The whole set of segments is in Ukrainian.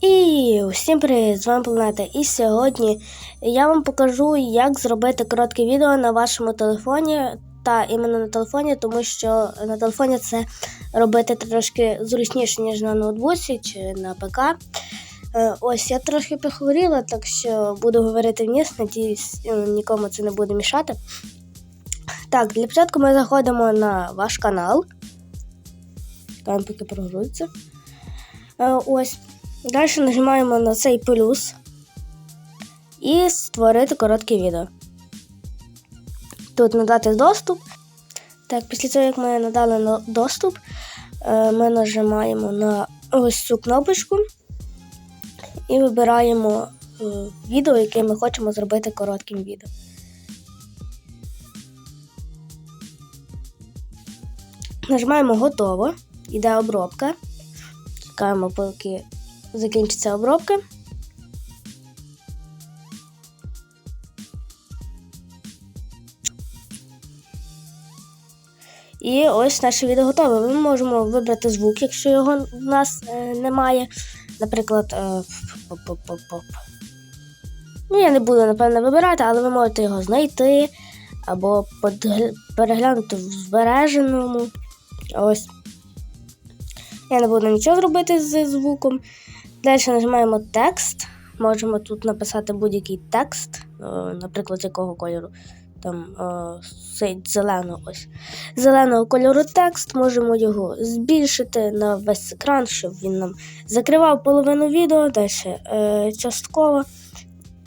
І всім привіт! З вами Планета. І сьогодні я вам покажу, як зробити коротке відео на вашому телефоні. Та іменно на телефоні, тому що на телефоні це робити трошки зручніше, ніж на ноутбуці чи на ПК. Е, Ось я трошки прихворіла, так що буду говорити вниз, надіюсь, е, нікому це не буде мішати. Так, для початку ми заходимо на ваш канал. Там поки прогрузиться. Е, Ось. Далі нажимаємо на цей плюс і створити коротке відео. Тут надати доступ. Так, після того, як ми надали доступ, е, ми нажимаємо на ось цю кнопочку і вибираємо е, відео, яке ми хочемо зробити коротким відео. Нажимаємо готово. Іде обробка. Чекаємо, поки закінчиться обробка. І ось наше відео готове. Ми можемо вибрати звук, якщо його в нас е, немає. Наприклад, е, поп-поп-поп-поп. ну, я не буду, напевно, вибирати, але ви можете його знайти або переглянути в збереженому. Ось. Я не буду нічого робити з звуком. Далі нажимаємо текст. Можемо тут написати будь-який текст, е, наприклад, якого кольору. Там е, зеленого ось. Зеленого кольору текст. Можемо його збільшити на весь екран, щоб він нам закривав половину відео. Далі е, частково.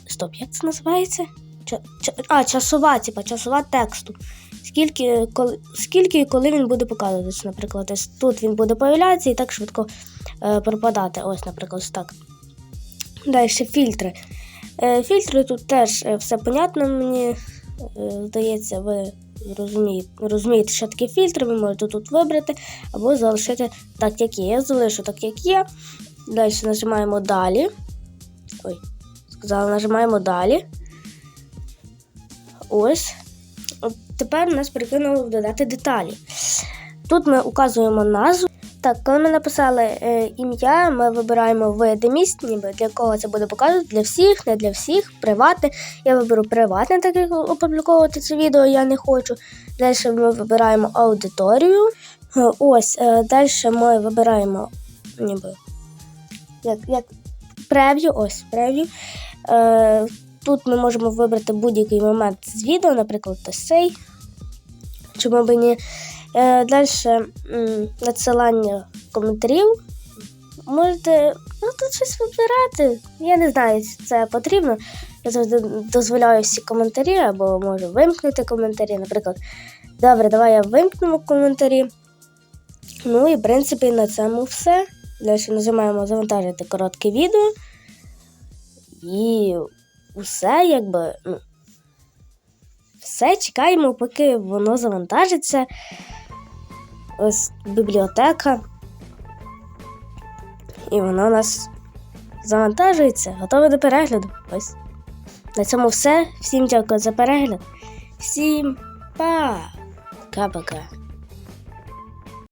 Стоп, як це називається? Ча- ча- а, часова, типа, часова тексту. Скільки, коли, скільки і коли він буде показуватися, наприклад, ось тут він буде появлятися і так швидко е, пропадати. Ось, наприклад, так. Далі фільтри. Е, фільтри тут теж е, все понятно, мені е, здається, ви розумієте, розумієте, що таке фільтри, ви можете тут вибрати або залишити так, як є. Я залишу так, як є. Далі нажимаємо далі. Ой, сказала, нажимаємо далі. Ось. Тепер нас перекинуло додати деталі. Тут ми указуємо назву. Так, коли ми написали е, ім'я, ми вибираємо видимість, ніби для кого це буде показувати, для всіх, не для всіх, приватне. Я виберу приватне, так як опубліковувати це відео я не хочу. Далі ми вибираємо аудиторію. Ось, е, далі ми вибираємо ніби як, як прев'ю, ось прев'ю. Е, тут ми можемо вибрати будь-який момент з відео, наприклад, ось цей. Чому б ні? Далі надсилання коментарів. Можете ну, тут щось вибирати. Я не знаю, чи це потрібно. Я завжди дозволяю всі коментарі, або можу вимкнути коментарі. Наприклад, добре, давай я вимкну коментарі. Ну і в принципі на цьому все. Далі нажимаємо завантажити коротке відео. І усе якби. ну, все, чекаємо, поки воно завантажиться. Ось бібліотека. І воно у нас завантажується, готове до перегляду. Ось. На цьому все. Всім дякую за перегляд. Всім па! Пока-пока.